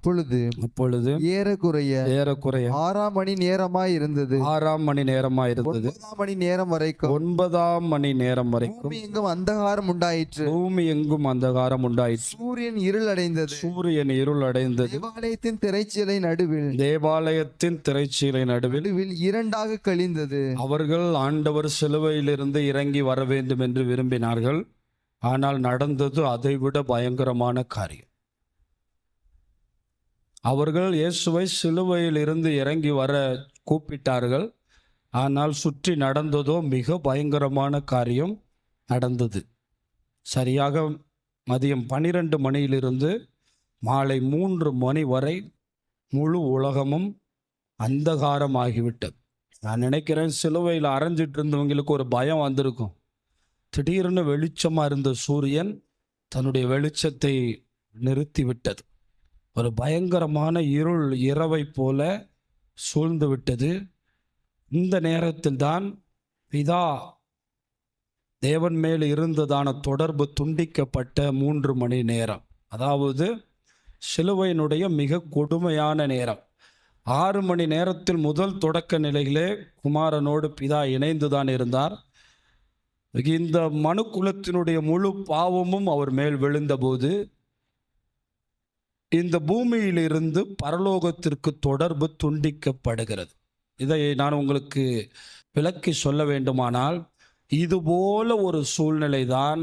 அப்பொழுது அப்பொழுது ஏறக்குறைய ஏறக்குறைய ஆறாம் மணி நேரமாய் இருந்தது. ஆறாம் மணி நேரமா இருந்தது. ஒன்பதாம் மணி நேரம் வரைக்கும் ஒன்பதாம் மணி நேரம் வரைக்கும் எங்கும் அந்தகாரம் உண்டாயிற்று. பூமி எங்கும் அந்தகாரம் உண்டாயிற்று. சூரியன் இருள் அடைந்தது சூரியன் இருள் அடைந்தது தேவாலயத்தின் திரைச்சீலை நடுவில் தேவாலயத்தின் திரைச்சீலை நடுவில் இரண்டாக கழிந்தது. அவர்கள் ஆண்டவர் சிலுவையிலிருந்து இறங்கி வர வேண்டும் என்று விரும்பினார்கள். ஆனால் நடந்தது அதைவிட பயங்கரமான காரியம். அவர்கள் இயேசுவை சிலுவையில் இருந்து இறங்கி வர கூப்பிட்டார்கள். ஆனால் சுற்றி நடந்ததோ மிக பயங்கரமான காரியம் நடந்தது. சரியாக மதியம் பன்னிரண்டு மணியிலிருந்து மாலை மூன்று மணி வரை முழு உலகமும் அந்தகாரமாகிவிட்டது. நான் நினைக்கிறேன் சிலுவையில் அரைஞ்சிட்டு இருந்தவங்களுக்கு ஒரு பயம் வந்திருக்கும். திடீர்னு வெளிச்சமாக இருந்த சூரியன் தன்னுடைய வெளிச்சத்தை நிறுத்திவிட்டது. ஒரு பயங்கரமான இருள் இரவை போல சூழ்ந்து விட்டது. இந்த நேரத்தில் தான் பிதா தேவன் மேல் இருந்ததான தொடர்பு துண்டிக்கப்பட்ட மூன்று மணி நேரம். அதாவது சிலுவையினுடைய மிக கொடுமையான நேரம். ஆறு மணி நேரத்தில் முதல் தொடக்க நிலையிலே குமாரனோடு பிதா இணைந்து தான் இருந்தார். இந்த மனுக்குலத்தினுடைய முழு பாவமும் அவர் மேல் விழுந்தபோது இந்த பூமியிலிருந்து பரலோகத்திற்கு தொடர்பு துண்டிக்கப்படுகிறது. இதை நான் உங்களுக்கு விளக்கி சொல்ல வேண்டுமானால் இதுபோல ஒரு சூழ்நிலை தான்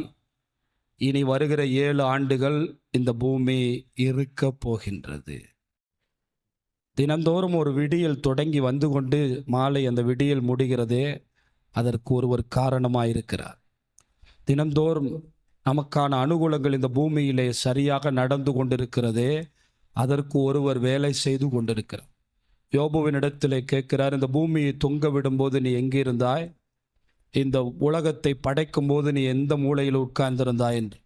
இனி வருகிற ஏழு ஆண்டுகள் இந்த பூமி இருக்க போகின்றது. தினந்தோறும் ஒரு விடியல் தொடங்கி வந்து கொண்டு மாலை அந்த விடியல் முடிகிறதே அதற்கு ஒருவர் காரணமாயிருக்கிறார். தினந்தோறும் நமக்கான அனுகூலங்கள் இந்த பூமியிலே சரியாக நடந்து கொண்டிருக்கிறதே அதற்கு ஒருவர் வேலை செய்து கொண்டிருக்கிறார். யோபுவினிடத்திலே கேட்கிறார் இந்த பூமியை தொங்க விடும்போது நீ எங்கே இருந்தாய் இந்த உலகத்தை படைக்கும் போது நீ எந்த மூலையில் உட்கார்ந்திருந்தாய்? என்று.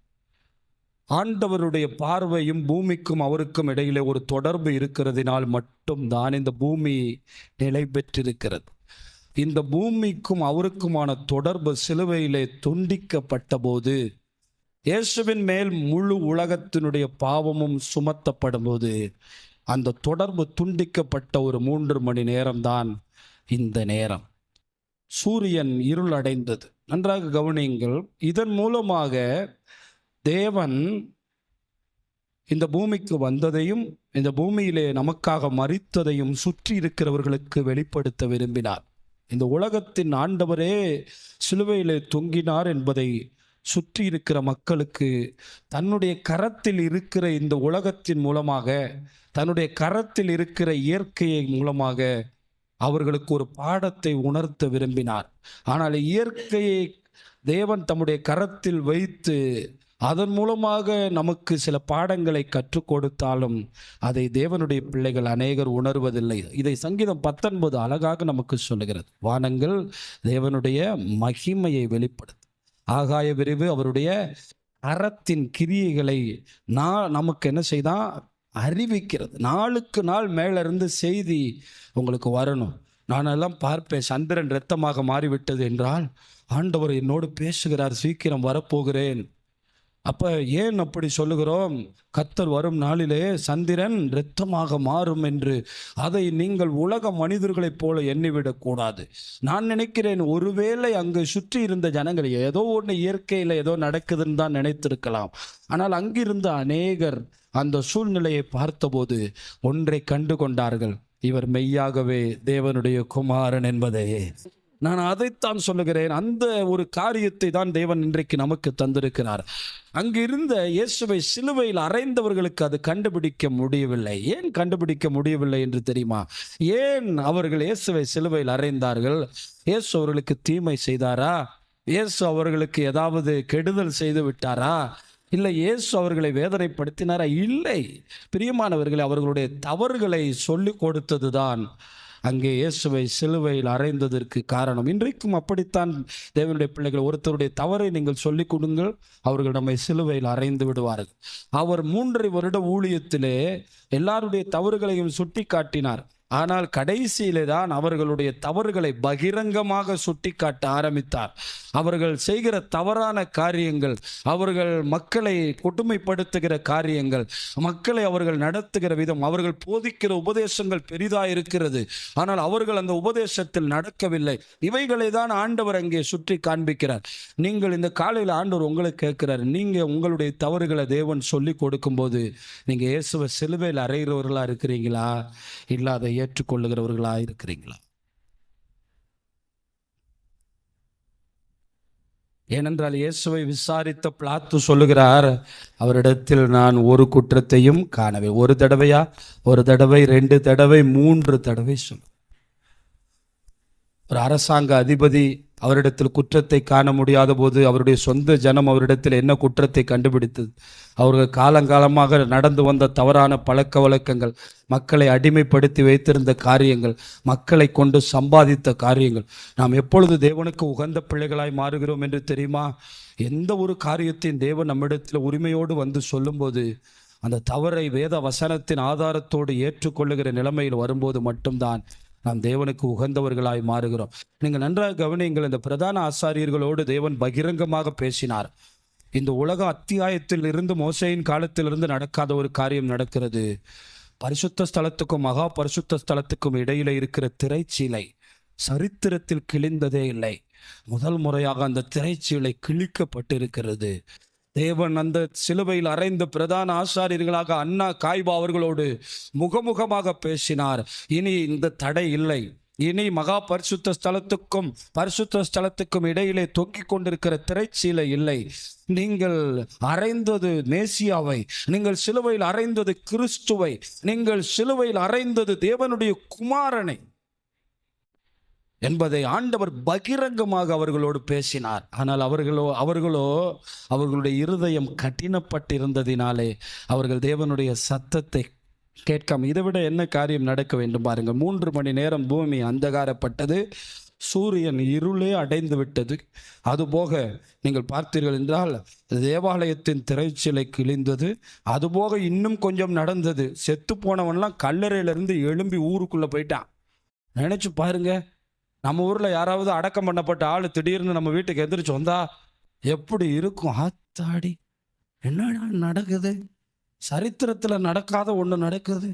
ஆண்டவருடைய பார்வையும் பூமிக்கும் அவருக்கும் இடையிலே ஒரு தொடர்பு இருக்கிறதினால் மட்டும்தான் இந்த பூமி நிலை பெற்றிருக்கிறது. இந்த பூமிக்கும் அவருக்குமான தொடர்பு சிலுவையிலே துண்டிக்கப்பட்ட போது இயேசுவின் மேல் முழு உலகத்தினுடைய பாவமும் சுமத்தப்படும் போது அந்த தொடர்பு துண்டிக்கப்பட்ட ஒரு மூன்று மணி நேரம்தான் இந்த நேரம். சூரியன் இருள் அடைந்தது நன்றாக கவனியுங்கள் இதன் மூலமாக தேவன் இந்த பூமிக்கு வந்ததையும் இந்த பூமியிலே நமக்காக மறித்ததையும் சுற்றி இருக்கிறவர்களுக்கு வெளிப்படுத்த விரும்பினார். இந்த உலகத்தின் ஆண்டவரே சிலுவையிலே தொங்கினார் என்பதை சுற்றி இருக்கிற மக்களுக்கு தன்னுடைய கரத்தில் இருக்கிற இந்த உலகத்தின் மூலமாக தன்னுடைய கரத்தில் இருக்கிற இயற்கையை மூலமாக அவர்களுக்கு ஒரு பாடத்தை உணர்த்த விரும்பினார். ஆனால் இயற்கையை தேவன் தம்முடைய கரத்தில் வைத்து அதன் மூலமாக நமக்கு சில பாடங்களை கற்றுக் கொடுத்தாலும் அதை தேவனுடைய பிள்ளைகள் அநேகர் உணர்வதில்லை. இதை சங்கீதம் பத்தொன்பது அழகாக நமக்கு சொல்லுகிறது. வானங்கள் தேவனுடைய மகிமையை வெளிப்படுத்தும். ஆகாய விரிவு அவருடைய அறத்தின் கிரியைகளை நான் நமக்கு என்ன செய்தான் அறிவிக்கிறது. நாளுக்கு நாள் மேலிருந்து செய்தி உங்களுக்கு வரணும். நான் எல்லாம் பார்ப்பேன். சந்திரன் இரத்தமாக மாறிவிட்டது என்றால் ஆண்டவர் என்னோடு பேசுகிறார். சீக்கிரம் வரப்போகிறேன். அப்ப ஏன் அப்படி சொல்லுகிறோம்? கத்தர் வரும் நாளிலே சந்திரன் இரத்தமாக மாறும் என்று. அதை நீங்கள் உலக மனிதர்களைப் போல எண்ணிவிடக் கூடாது நான் நினைக்கிறேன் ஒருவேளை அங்கு சுற்றி இருந்த ஜனங்கள் ஏதோ ஒன்று இயற்கையில் ஏதோ நடக்குதுன்னு தான் நினைத்திருக்கலாம். ஆனால் அங்கிருந்த அநேகர் அந்த சூழ்நிலையை பார்த்தபோது ஒன்றை கண்டு கொண்டார்கள். இவர் மெய்யாகவே தேவனுடைய குமாரன் என்பதையே. நான் அதைத்தான் சொல்லுகிறேன். அந்த ஒரு காரியத்தை தான் தேவன் இன்றைக்கு நமக்கு தந்திருக்கிறார். அங்கிருந்த இயேசுவை சிலுவையில் அறைந்தவர்களுக்கு அது கண்டுபிடிக்க முடியவில்லை. ஏன் கண்டுபிடிக்க முடியவில்லை என்று தெரியுமா? ஏன் அவர்கள் இயேசுவை சிலுவையில் அறைந்தார்கள்? இயேசு அவர்களுக்கு தீமை செய்தாரா? இயேசு அவர்களுக்கு ஏதாவது கெடுதல் செய்து விட்டாரா? இல்லை இயேசு அவர்களை வேதனைப்படுத்தினாரா? இல்லை. பிரியமானவர்களை அவர்களுடைய தவறுகளை சொல்லி கொடுத்ததுதான் அங்கே இயேசுவை சிலுவையில் அறைந்ததற்கு காரணம். இன்றைக்கும் அப்படித்தான் தேவனுடைய பிள்ளைகள் ஒருத்தருடைய தவறை நீங்கள் சொல்லிக் கொடுங்கள் அவர்கள் நம்மை சிலுவையில் அறைந்து விடுவார்கள். அவர் மூன்றரை வருட ஊழியத்திலே எல்லாருடைய தவறுகளையும் சுட்டி காட்டினார் ஆனால் கடைசியிலே தான் அவர்களுடைய தவறுகளை பகிரங்கமாக சுட்டிக்காட்ட ஆரம்பித்தார். அவர்கள் செய்கிற தவறான காரியங்கள் அவர்கள் மக்களை கொடுமைப்படுத்துகிற காரியங்கள் மக்களை அவர்கள் நடத்துகிற விதம் அவர்கள் போதிக்கிற உபதேசங்கள் பெரிதாக இருக்கிறது. ஆனால் அவர்கள் அந்த உபதேசத்தில் நடக்கவில்லை. இவைகளை தான் ஆண்டவர் அங்கே சுற்றி காண்பிக்கிறார். நீங்கள் இந்த காலையில் ஆண்டவர் உங்களை கேட்கிறார். நீங்கள் உங்களுடைய தவறுகளை தேவன் சொல்லி கொடுக்கும்போது நீங்கள் இயேசுவை சிலுவையில் அறைகிறவர்களா இருக்கிறீங்களா? இல்லாத ஏற்றுக்கொள்ளுகிறவர்களாக இருக்கிறீங்களா ஏனென்றால் இயேசுவை விசாரித்த பிளாத்து சொல்லுகிறார் அவரிடத்தில் நான் ஒரு குற்றத்தையும் காணவே ஒரு தடவையா? ஒரு தடவை ரெண்டு தடவை மூன்று தடவை சொல்லு ஒரு அரசாங்க அதிபதி அவரிடத்தில் குற்றத்தை காண முடியாத போது அவருடைய சொந்த ஜனம் அவரிடத்தில் என்ன குற்றத்தை கண்டுபிடித்தது? அவர்கள் காலங்காலமாக நடந்து வந்த தவறான பழக்க வழக்கங்கள் மக்களை அடிமைப்படுத்தி வைத்திருந்த காரியங்கள் மக்களை கொண்டு சம்பாதித்த காரியங்கள். நாம் எப்பொழுது தேவனுக்கு உகந்த பிள்ளைகளாய் மாறுகிறோம் என்று தெரியுமா? எந்த ஒரு காரியத்தையும் தேவன் நம்மிடத்தில் உரிமையோடு வந்து சொல்லும்போது அந்த தவறை வேத வசனத்தின் ஆதாரத்தோடு ஏற்றுக்கொள்ளுகிற நிலைமையில் வரும்போது மட்டும்தான் நாம் தேவனுக்கு உகந்தவர்களாய் மாறுகிறோம். நீங்கள் நன்றாக கவனியுங்கள் இந்த பிரதான ஆசாரியர்களோடு தேவன் பகிரங்கமாக பேசினார். இந்த உலக அத்தியாயத்தில் இருந்து மோசையின் காலத்திலிருந்து நடக்காத ஒரு காரியம் நடக்கிறது. பரிசுத்த ஸ்தலத்துக்கும் மகா பரிசுத்த ஸ்தலத்துக்கும் இடையில இருக்கிற திரைச்சீலை சரித்திரத்தில் கிழிந்ததே இல்லை. முதல் முறையாக அந்த திரைச்சீலை கிழிக்கப்பட்டிருக்கிறது. தேவன் அந்த சிலுவையில் அறைந்த பிரதான ஆசாரியர்களாக அண்ணா காய்பா அவர்களோடு முகமுகமாக பேசினார். இனி இந்த தடை இல்லை. இனி மகா பரிசுத்த ஸ்தலத்துக்கும் பரிசுத்த ஸ்தலத்துக்கும் இடையிலே தொங்கிக் கொண்டிருக்கிற திரைச்சீலை இல்லை. நீங்கள் அறைந்தது மேசியாவை நீங்கள் சிலுவையில் அறைந்தது கிறிஸ்துவை நீங்கள் சிலுவையில் அறைந்தது தேவனுடைய குமாரனை. என்பதை ஆண்டவர் பகிரங்கமாக அவர்களோடு பேசினார். ஆனால் அவர்களோ அவர்களோ அவர்களுடைய இருதயம் கடினப்பட்டிருந்ததினாலே அவர்கள் தேவனுடைய சத்தத்தை கேட்காம இதை விட என்ன காரியம் நடக்க வேண்டும் பாருங்கள் மூன்று மணி நேரம் பூமி அந்தகாரப்பட்டது. சூரியன் இருளே அடைந்து விட்டது. அதுபோக நீங்கள் பார்த்தீர்கள் என்றால் தேவாலயத்தின் திரைச்சிலை கிழிந்தது. அதுபோக இன்னும் கொஞ்சம் நடந்தது. செத்து போனவன்லாம் கல்லறையிலிருந்து எழும்பி ஊருக்குள்ளே போயிட்டான். நினச்சி பாருங்கள் நம்ம ஊரில் யாராவது அடக்கம் பண்ணப்பட்ட ஆள் திடீர்னு நம்ம வீட்டுக்கு எந்திரிச்சு வந்தா எப்படி இருக்கும்? ஆத்தாடி என்னடா நடக்குது? சரித்திரத்தில் நடக்காத ஒன்று நடக்குது.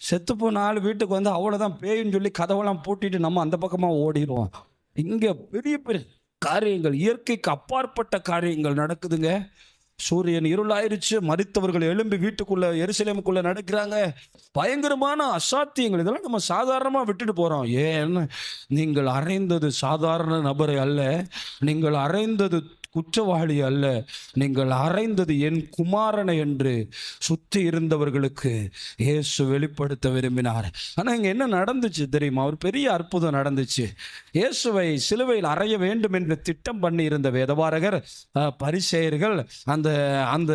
செத்து போன ஆள் வீட்டுக்கு வந்து அவ்வளோதான் பேயின்னு சொல்லி கதவெல்லாம் பூட்டிட்டு நம்ம அந்த பக்கமாக ஓடிடுவோம். இங்கே பெரிய பெரிய காரியங்கள் இயற்கைக்கு அப்பாற்பட்ட காரியங்கள் நடக்குதுங்க. சூரியன் இருளாயிருச்சு மறித்தவர்கள் எழும்பி வீட்டுக்குள்ள எருசலேமுக்குள்ள நடக்கிறாங்க. பயங்கரமான அசாத்தியங்கள். இதெல்லாம் நம்ம சாதாரணமாக விட்டுட்டு போகிறோம் ஏன்? நீங்கள் அறைந்தது சாதாரண நபரை அல்ல. நீங்கள் அறைந்தது குற்றவாளி அல்ல. நீங்கள் அறைந்தது என் குமாரனை என்று சுற்றி இருந்தவர்களுக்கு இயேசு வெளிப்படுத்த விரும்பினார். ஆனால் இங்கே என்ன நடந்துச்சு தெரியுமா? ஒரு பெரிய அற்புதம் நடந்துச்சு. இயேசுவை சிலுவையில் அறைய வேண்டும் என்று திட்டம் பண்ணி இருந்த வேதபாரகர் பரிசெயர்கள் அந்த அந்த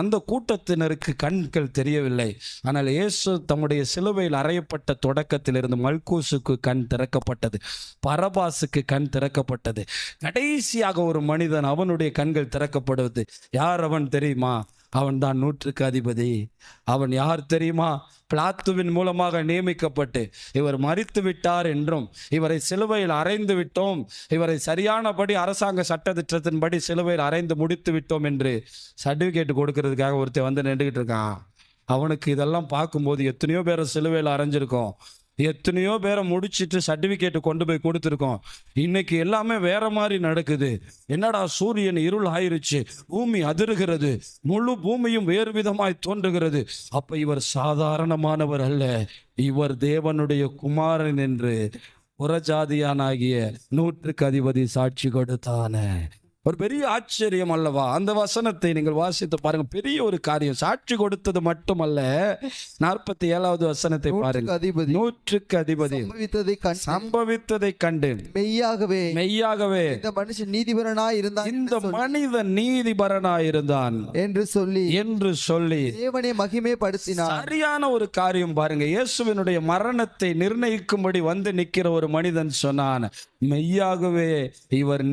அந்த கூட்டத்தினருக்கு கண்கள் தெரியவில்லை. ஆனால் இயேசு தம்முடைய சிலுவையில் அறையப்பட்ட தொடக்கத்திலிருந்து மல்கூசுக்கு கண் திறக்கப்பட்டது. பரபாசுக்கு கண் திறக்கப்பட்டது. கடைசியாக ஒரு மனிதன் அவனுடைய கண்கள் திறக்கப்படுவது. யார் அவன் தெரியுமா? அவன் தான் நூற்றுக்கு அதிபதி. அவன் யார் தெரியுமா? பிளாத்துவின் மூலமாக நியமிக்கப்பட்டு இவர் மறித்து விட்டார் என்றும் இவரை சிலுவையில் அரைந்து விட்டோம் இவரை சரியானபடி அரசாங்க சட்டத்திட்டத்தின்படி சிலுவையில் அறைந்து முடித்து விட்டோம் என்று சர்டிஃபிகேட் கொடுக்கறதுக்காக ஒருத்தன் வந்து நின்றுக்கிட்டு இருக்கான். அவனுக்கு இதெல்லாம் பார்க்கும்போது எத்தனையோ பேரை சிலுவையில் அரைஞ்சிருக்கோம் எத்தனையோ பேரை முடிச்சிட்டு சர்டிஃபிகேட்டு கொண்டு போய் கொடுத்துருக்கோம். இன்னைக்கு எல்லாமே வேற மாதிரி நடக்குது. என்னடா சூரியன் இருள் ஆயிருச்சு. பூமி அதிருகிறது. முழு பூமியும் வேறு விதமாய் தோன்றுகிறது. அப்ப இவர் சாதாரணமானவர் அல்ல. இவர் தேவனுடைய குமாரன் என்று புறஜாதியானாகிய நூற்றுக்கு அதிபதி சாட்சி கொடுத்தானே. ஒரு பெரிய ஆச்சரியம் அல்லவா? அந்த வசனத்தை நீங்கள் வாசித்து பாருங்க. பெரிய ஒரு காரியம். சாட்சி கொடுத்தது மட்டுமல்ல. நாற்பத்தி ஏழாவது வசனத்தை பாருங்க அதிபதி. நூற்றுக்கு அதிபதி. சம்பவித்ததை கண்டு. சம்பவித்ததை கண்டு. மெய்யாகவே. மெய்யாகவே. இந்த மனுஷன் நீதிபரனாய் இருந்தான் இந்த மனிதன் நீதிபரனாயிருந்தான் என்று சொல்லி. என்று சொல்லி. தேவனை மகிமை படுத்தினார் சரியான ஒரு காரியம் பாருங்க. இயேசுவினுடைய மரணத்தை நிர்ணயிக்கும்படி வந்து நிக்கிற ஒரு மனிதன் சொன்னான். மெய்யாகவே இவர்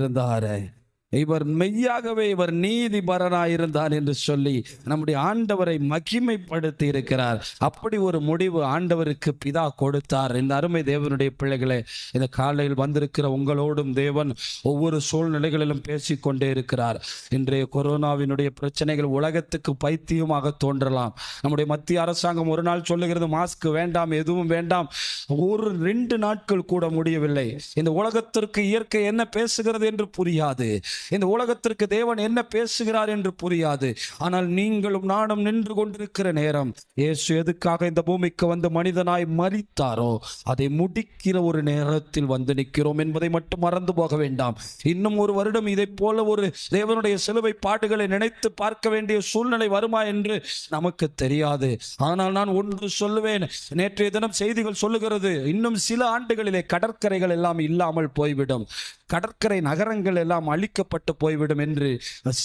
நீதிபரனாயிருந்தாரு இவர் மெய்யாகவே இவர் நீதிபரனாயிருந்தார் என்று சொல்லி நம்முடைய ஆண்டவரை மகிமைப்படுத்தி இருக்கிறார். அப்படி ஒரு முடிவு ஆண்டவருக்கு பிதா கொடுத்தார். இந்த அருமை தேவனுடைய பிள்ளைகளே இந்த காலையில் வந்திருக்கிற உங்களோடும் தேவன் ஒவ்வொரு சூழ்நிலைகளிலும் பேசிக்கொண்டே இருக்கிறார். இன்றைய கொரோனாவினுடைய பிரச்சனைகள் உலகத்துக்கு பைத்தியமாக தோன்றலாம். நம்முடைய மத்திய அரசாங்கம் ஒரு நாள் சொல்லுகிறது மாஸ்க் வேண்டாம் எதுவும் வேண்டாம். ஒரு ரெண்டு நாட்கள் கூட முடியவில்லை. இந்த உலகத்திற்கு இயற்கை என்ன பேசுகிறது என்று புரியாது. இந்த உலகத்திற்கு தேவன் என்ன பேசுகிறார் என்று புரியாது. ஆனால் நீங்களும் நானும் நின்று கொண்டிருக்கிற நேரம் இயேசு எதுக்காக இந்த பூமிக்கு வந்து மனிதனாய் மறித்தாரோ அதை முடிக்கிற ஒரு நேரத்தில் வந்து நிற்கிறோம் என்பதை மட்டும் மறந்து போக வேண்டாம். இன்னும் ஒரு வருடம் இதை போல ஒரு தேவனுடைய சிலுவை பாடுகளை நினைத்து பார்க்க வேண்டிய சூழ்நிலை வருமா என்று நமக்கு தெரியாது. ஆனால் நான் ஒன்று சொல்லுவேன் நேற்றைய தினம் செய்திகள் சொல்லுகிறது இன்னும் சில ஆண்டுகளிலே கடற்கரைகள் எல்லாம் இல்லாமல் போய்விடும். கடற்கரை நகரங்கள் எல்லாம் அழிக்க அழிக்கப்பட்டு போய்விடும் என்று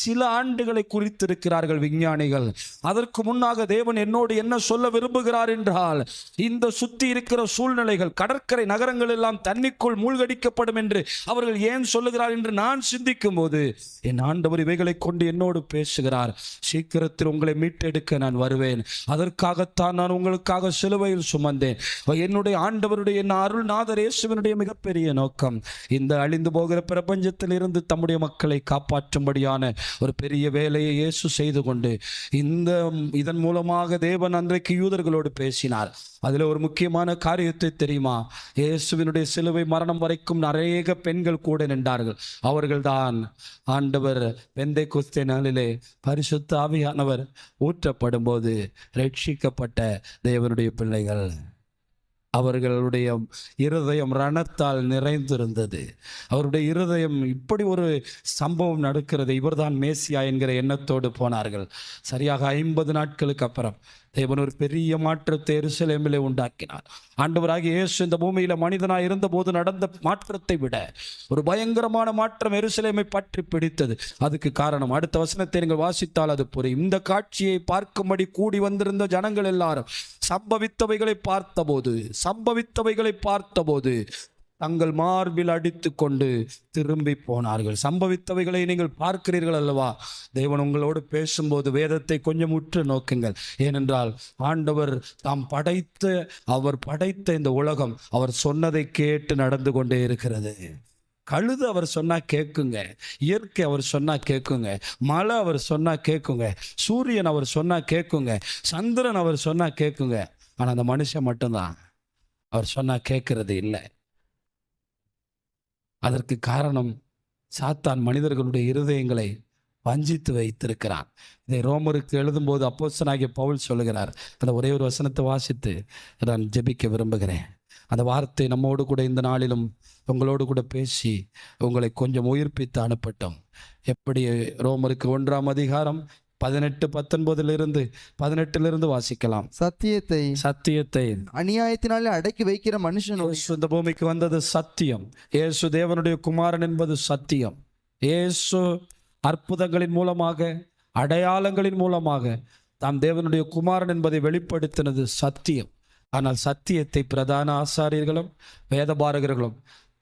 சில ஆண்டுகளை குறித்திருக்கிறார்கள் விஞ்ஞானிகள். அதற்கு முன்னாக தேவன் என்னோடு என்ன சொல்ல விரும்புகிறார் என்றால் இந்த சுத்தி இருக்கிற சூழ்நிலைகள் கடற்கரை நகரங்கள் எல்லாம் தண்ணிக்குள் மூழ்கடிக்கப்படும் என்று அவர்கள் ஏன் சொல்லுகிறார் என்று நான் சிந்திக்கும் போது என் ஆண்டவர் இவைகளை கொண்டு என்னோடு பேசுகிறார். சீக்கிரத்தில் உங்களை மீட்டெடுக்க நான் வருவேன். அதற்காகத்தான் நான் உங்களுக்காக சிலுவையில் சுமந்தேன். என்னுடைய ஆண்டவருடைய என் அருள்நாதர் நாதரேசுவனுடைய மிகப்பெரிய நோக்கம் இந்த அழிந்து போகிற பிரபஞ்சத்தில் இருந்து தம்முடைய மக்கள் காப்பாற்றும்படியான ஒரு பெரிய வேலையை இயேசு செய்து கொண்டு இந்த இதன் மூலமாக தேவன் அன்றைக்கு யூதர்களோடு பேசினார். அதில் ஒரு முக்கியமான காரியத்தை தெரியுமா? இயேசுவினுடைய சிலுவை மரணம் வரைக்கும் நிறைய பெண்கள் கூட நின்றார்கள். அவர்கள்தான் ஆண்டவர் வெந்தை குஸ்தே நாளிலே பரிசுத்த ஆவியானவர் ஊற்றப்படும் போது ரட்சிக்கப்பட்ட தேவனுடைய பிள்ளைகள். அவர்களுடைய இருதயம் ரணத்தால் நிறைந்திருந்தது. அவருடைய இருதயம் இப்படி ஒரு சம்பவம் நடக்கிறது. இவர்தான் மேசியா என்கிற எண்ணத்தோடு போனார்கள். சரியாக ஐம்பது நாட்களுக்கு அப்புறம். தேவன் ஒரு பெரிய மாற்றத்தை எருசலேமிலே உண்டாக்கினார். ஆண்டவராக இயேசு இந்த பூமியில மனிதனாக இருந்தபோது நடந்த மாற்றத்தை விட ஒரு பயங்கரமான மாற்றம் எருசலேமை பற்றி பிடித்தது. அதுக்கு காரணம் அடுத்த வசனத்தை நீங்கள் வாசித்தால் அது புரியும். இந்த காட்சியை பார்க்கும்படி கூடி வந்திருந்த ஜனங்கள் எல்லாரும் சம்பவித்தவைகளை பார்த்தபோது சம்பவித்தவைகளை பார்த்தபோது தங்கள் மார்பில் அடித்து கொண்டு திரும்பி போனார்கள். சம்பவித்தவைகளை நீங்கள் பார்க்கிறீர்கள் அல்லவா? தேவன் உங்களோடு பேசும்போது வேதத்தை கொஞ்சம் உற்று நோக்குங்கள். ஏனென்றால் ஆண்டவர் தாம் படைத்த அவர் படைத்த இந்த உலகம் அவர் சொன்னதை கேட்டு நடந்து கொண்டே இருக்கிறது. கழுது அவர் சொன்னா கேட்குங்க இயற்கை அவர் சொன்னா கேட்குங்க மழை அவர் சொன்னா கேட்குங்க சூரியன் அவர் சொன்னா கேட்குங்க சந்திரன் அவர் சொன்னா கேட்குங்க ஆனால் அந்த மனுஷன் மட்டும்தான். அவர் சொன்னா கேட்கறது இல்லை. அதற்கு காரணம் சாத்தான் மனிதர்களுடைய இருதயங்களை வஞ்சித்து வைத்திருக்கிறான். இதை ரோமருக்கு எழுதும்போது அப்போசனாகிய பவுல் சொல்லுகிறார். அந்த ஒரே ஒரு வசனத்தை வாசித்து நான் ஜெபிக்க விரும்புகிறேன். அந்த வார்த்தை நம்மோடு கூட இந்த நாளிலும் உங்களோடு கூட பேசி உங்களை கொஞ்சம் உயிர்ப்பித்து அனுப்பட்டும். எப்படி ரோமருக்கு ஒன்றாம் அதிகாரம் பதினெட்டு பத்தொன்பதிலிருந்து பதினெட்டிலிருந்து வாசிக்கலாம். சத்தியத்தை சத்தியத்தை அநியாயத்தினாலே அடக்கி வைக்கிற இயேசு இந்த பூமிக்கு வந்தது சத்தியம். இயேசு தேவனுடைய குமாரன் என்பது சத்தியம். இயேசு அற்புதங்களின் மூலமாக அடையாளங்களின் மூலமாக தாம் தேவனுடைய குமாரன் என்பதை வெளிப்படுத்தினது சத்தியம். ஆனால் சத்தியத்தை பிரதான ஆசாரியர்களும் வேதபாரகர்களும்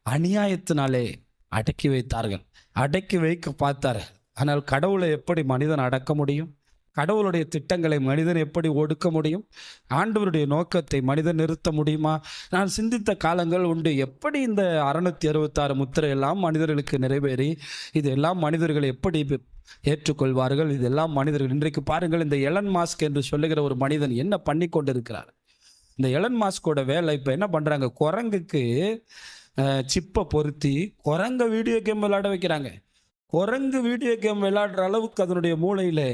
அநியாயத்தினாலே அடக்கி வைத்தார்கள். அடக்கி வைக்க பார்த்தார்கள். ஆனால் கடவுளை எப்படி மனிதன் அடக்க முடியும்? கடவுளுடைய திட்டங்களை மனிதன் எப்படி ஒடுக்க முடியும்? ஆண்டவருடைய நோக்கத்தை மனிதன் நிறுத்த முடியுமா? நான் சிந்தித்த காலங்கள் உண்டு. எப்படி இந்த அறுநூத்தி அறுபத்தாறு முத்திரை எல்லாம் மனிதர்களுக்கு நிறைவேறி இதெல்லாம் மனிதர்கள் எப்படி ஏற்றுக்கொள்வார்கள்? இதெல்லாம் மனிதர்கள். இன்றைக்கு பாருங்கள் இந்த எலன் மாஸ்க் என்று சொல்லுகிற ஒரு மனிதன் என்ன பண்ணி கொண்டிருக்கிறார்? இந்த எலன் மாஸ்கோட வேலை இப்போ என்ன பண்ணுறாங்க குரங்குக்கு சிப்பை பொருத்தி குரங்க வீடியோ கேம் விளையாட வைக்கிறாங்க. குரங்கு வீடியோ கேம் விளையாடுற அளவுக்கு அதனுடைய மூளையில்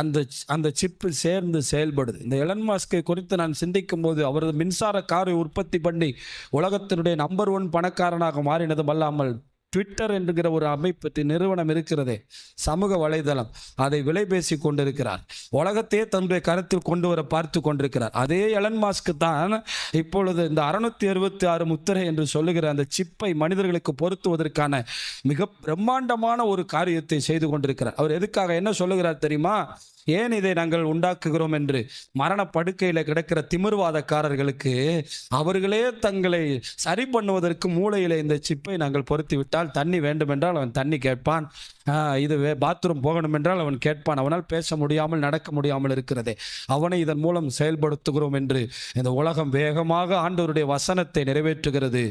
அந்த அந்த சிப்பு சேர்ந்து செயல்படுது. இந்த எலன் மாஸ்கை குறித்து நான் சிந்திக்கும் போது அவரது மின்சார காரை உற்பத்தி பண்ணி உலகத்தினுடைய நம்பர் ஒன் பணக்காரனாக மாறினதும் அல்லாமல் ட்விட்டர் என்கிற ஒரு அமைப்பு நிறுவனம் இருக்கிறதே சமூக வலைதளம். அதை விலை பேசி கொண்டிருக்கிறார். உலகத்தையே தன்னுடைய கருத்தில் கொண்டு வர பார்த்து கொண்டிருக்கிறார். அதே எலன் மாஸ்க்கு தான் இப்பொழுது இந்த அறுநூத்தி அறுபத்தி ஆறு முத்திரை என்று சொல்லுகிற அந்த சிப்பை மனிதர்களுக்கு பொருத்துவதற்கான மிக பிரம்மாண்டமான ஒரு காரியத்தை செய்து கொண்டிருக்கிறார். அவர் எதுக்காக என்ன சொல்லுகிறார் தெரியுமா? ஏன் இதை நாங்கள் உண்டாக்குகிறோம் என்று மரண படுக்கையில் கிடக்கிற திமிர்வாதக்காரர்களுக்கு அவர்களே தங்களை சரி பண்ணுவதற்கு மூளையில் இந்த சிப்பை நாங்கள் பொருத்தி விட்டால் தண்ணி வேண்டுமென்றால் அவன் தண்ணி கேட்பான். இது பாத்ரூம் போகணும் என்றால் அவன் கேட்பான். அவனால் பேச முடியாமல் நடக்க முடியாமல் இருக்கிறதே. அவனை இதன் மூலம் செயல்படுத்துகிறோம் என்று இந்த உலகம் வேகமாக ஆண்டவருடைய வசனத்தை நிறைவேற்றுகிறது.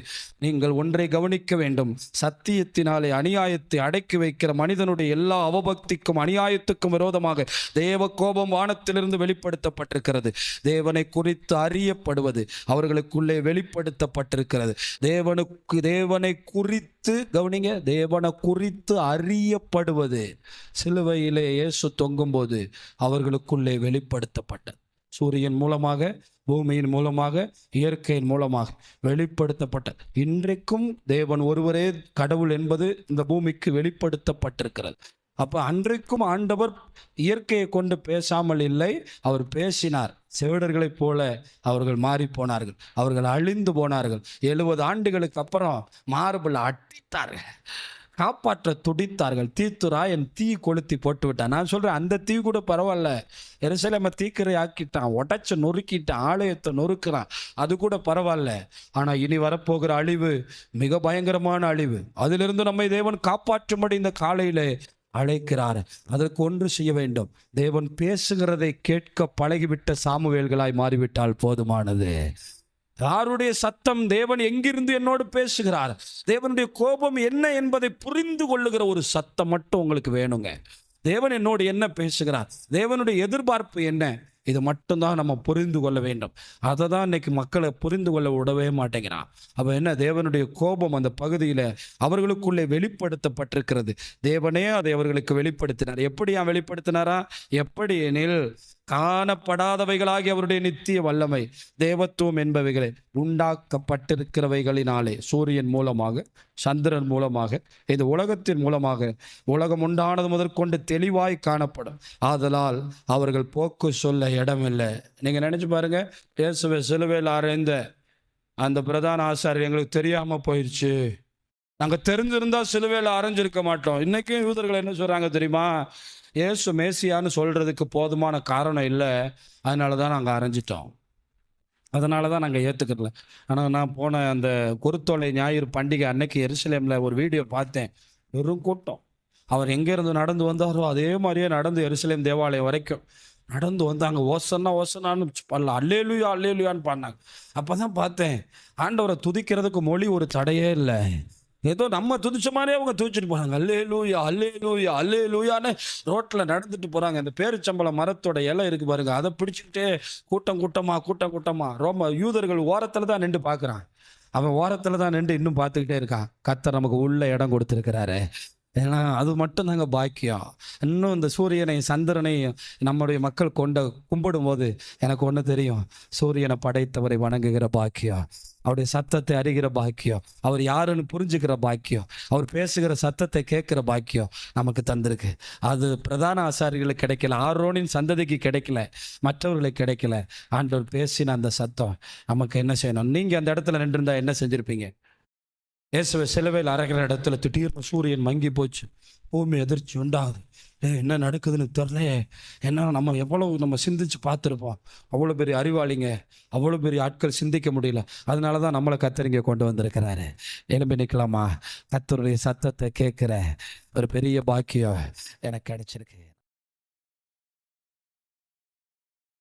நீங்கள் ஒன்றை கவனிக்க வேண்டும். சத்தியத்தினாலே அநியாயத்தை அடக்கி வைக்கிற மனிதனுடைய எல்லா அவபக்திக்கும் அநியாயத்துக்கும் விரோதமாக தேவ கோபம் வானத்திலிருந்து வெளிப்படுத்தப்பட்டிருக்கிறது. தேவனை குறித்து அறியப்படுவது அவர்களுக்குள்ளே வெளிப்படுத்தப்பட்டிருக்கிறது. தேவனுக்கு தேவனை குறித்து கவனிங்க தேவனை குறித்து அறியப்படுவது சிலுவையிலே இயேசு தொங்கும்போது அவர்களுக்குள்ளே வெளிப்படுத்தப்பட்டது. சூரியன் மூலமாக பூமியின் மூலமாக இயற்கையின் மூலமாக வெளிப்படுத்தப்பட்ட இன்றைக்கும் தேவன் ஒருவரே கடவுள் என்பது இந்த பூமிக்கு வெளிப்படுத்தப்பட்டிருக்கிறது. அப்ப அன்றைக்கும் ஆண்டவர் இயற்கையை கொண்டு பேசாமல் இல்லை. அவர் பேசினார். செவிடர்களைப் போல அவர்கள் மாறி போனார்கள். அவர்கள் அழிந்து போனார்கள். எழுபது ஆண்டுகளுக்கு அப்புறம் மார்பிள் அட்டித்தார்கள் காப்பாற்ற துடித்தார்கள். தீத்துரா என் தீ கொளுத்தி போட்டு விட்டான் நான் சொல்றேன் அந்த தீ கூட பரவாயில்ல. எருசலேமை தீக்கிரை ஆக்கிட்டான். உடச்சி நொறுக்கிட்டான். ஆலயத்தை நொறுக்கிறான். அது கூட பரவாயில்ல. ஆனா இனி வரப்போகிற அழிவு மிக பயங்கரமான அழிவு. அதிலிருந்து நம்மை தேவன் காப்பாற்றும்படி இந்த காலையிலே அழைக்கிறார். அதற்கு ஒன்று செய்ய வேண்டும். தேவன் பேசுகிறதை கேட்க பழகிவிட்ட சாமுவேல்களாய் மாறிவிட்டால் போதுமானது. யாருடைய சத்தம் தேவன் எங்கிருந்து என்னோடு பேசுகிறார்? தேவனுடைய கோபம் என்ன என்பதை புரிந்து கொள்ளுகிற ஒரு சத்தம் மட்டும் உங்களுக்கு வேணுங்க. தேவன் என்னோடு என்ன பேசுகிறார்? தேவனுடைய எதிர்பார்ப்பு என்ன? இது மட்டும்தான் நம்ம புரிந்து கொள்ள வேண்டும். அதை தான் இன்னைக்கு மக்களை புரிந்து கொள்ள விடவே மாட்டேங்கிறான். அப்போ என்ன தேவனுடைய கோபம் அந்த பகுதியில் அவர்களுக்குள்ளே வெளிப்படுத்தப்பட்டிருக்கிறது. தேவனே அதை அவர்களுக்கு வெளிப்படுத்தினார். எப்படியா வெளிப்படுத்தினாரா? எப்படி எனில் காணப்படாதவைகளாகி அவருடைய நித்திய வல்லமை தேவத்துவம் என்பவைகளை உண்டாக்கப்பட்டிருக்கிறவைகளினாலே சூரியன் மூலமாக சந்திரன் மூலமாக இது உலகத்தின் மூலமாக உலகம் உண்டானது முதற்கொண்டு தெளிவாய் காணப்படும். ஆதலால் அவர்கள் போக்கு சொல்ல இடமில்லை. நீங்கள் நினச்சி பாருங்க இயேசுவை சிலுவையில் அறைந்த அந்த பிரதான ஆசாரியர் எங்களுக்கு தெரியாமல் போயிடுச்சு நாங்க தெரிஞ்சிருந்தா சிலுவையில் அரைஞ்சிருக்க மாட்டோம். இன்னைக்கும் யூதர்கள் என்ன சொல்றாங்க தெரியுமா? ஏசு மேசியான்னு சொல்றதுக்கு போதுமான காரணம் இல்லை. அதனால தான் நாங்கள் அரைஞ்சிட்டோம். அதனால தான் நாங்கள் ஏற்றுக்கல ஆனால் நான் போன அந்த குருத்தோலை ஞாயிறு பண்டிகை அன்னைக்கு எருசலேமில் ஒரு வீடியோ பார்த்தேன். வெறும் கூட்டம். அவர் எங்கேருந்து நடந்து வந்தாரோ அதே மாதிரியே நடந்து எருசலேம் தேவாலயம் வரைக்கும். நடந்து வந்தாங்க. ஓசன்னா ஓசனான்னு பண்ணல அல்லேலுயா அல்லேலுயான்னு பாடினாங்க. அப்போ தான் பார்த்தேன். ஆண்டவரை துதிக்கிறதுக்கு மொழி ஒரு தடையே இல்லை. ஏதோ நம்ம துதிச்ச மாதிரியே அவங்க துதிச்சுட்டு போறாங்க அல்லே லூயா அல்லே லூயா அல்லே லூயான்னு ரோட்டில் நடந்துட்டு போகிறாங்க இந்த பேரிச்சம்பளம் மரத்தோட இலை இருக்கு பாருங்க. அதை பிடிச்சிக்கிட்டே கூட்டம் கூட்டமா கூட்டம் கூட்டமா ரோம யூதர்கள் ஓரத்தில் தான் நின்று பார்க்குறான். அவன் ஓரத்தில் தான் நின்று இன்னும் பார்த்துக்கிட்டே இருக்கான். கத்தர் நமக்கு உள்ள இடம் கொடுத்துருக்கிறாரு. ஏன்னா அது மட்டும் தாங்க பாக்கியம். இன்னும் இந்த சூரியனை சந்திரனையும் நம்முடைய மக்கள் கொண்ட கும்பிடும்போது எனக்கு ஒன்று தெரியும். சூரியனை படைத்தவரை வணங்குகிற பாக்கியம். அவருடைய சத்தத்தை அறிகிற பாக்கியம். அவர் யாருன்னு புரிஞ்சுக்கிற பாக்கியம். அவர் பேசுகிற சத்தத்தை கேட்குற பாக்கியம் நமக்கு தந்திருக்கு. அது பிரதான ஆசாரிகளுக்கு கிடைக்கல. ஆரோனின் சந்ததிக்கு கிடைக்கல. மற்றவர்களுக்கு கிடைக்கல. ஆண்டவர் பேசின அந்த சத்தம் நமக்கு என்ன செய்யணும்? நீங்கள் அந்த இடத்துல நின்றுருந்தா என்ன செஞ்சுருப்பீங்க? இயேசுவை சிலுவையில் அரைகிற இடத்துல திடீர்னு சூரியன் மங்கி போச்சு. பூமி எதிர்ச்சி உண்டாகுது. ஏ என்ன நடக்குதுன்னு தெரிலையே என்ன நம்ம எவ்வளவு நம்ம சிந்திச்சு பார்த்துருப்போம். அவ்வளோ பெரிய அறிவாளிங்க. அவ்வளோ பெரிய ஆட்கள் சிந்திக்க முடியல. அதனால தான் நம்மளை கத்தரிங்க கொண்டு வந்திருக்கிறாரு. எலும்பி நிற்கலாமா கத்தருடைய சத்தத்தை கேட்குற ஒரு பெரிய பாக்கியம் எனக்கு கிடைச்சிருக்கு.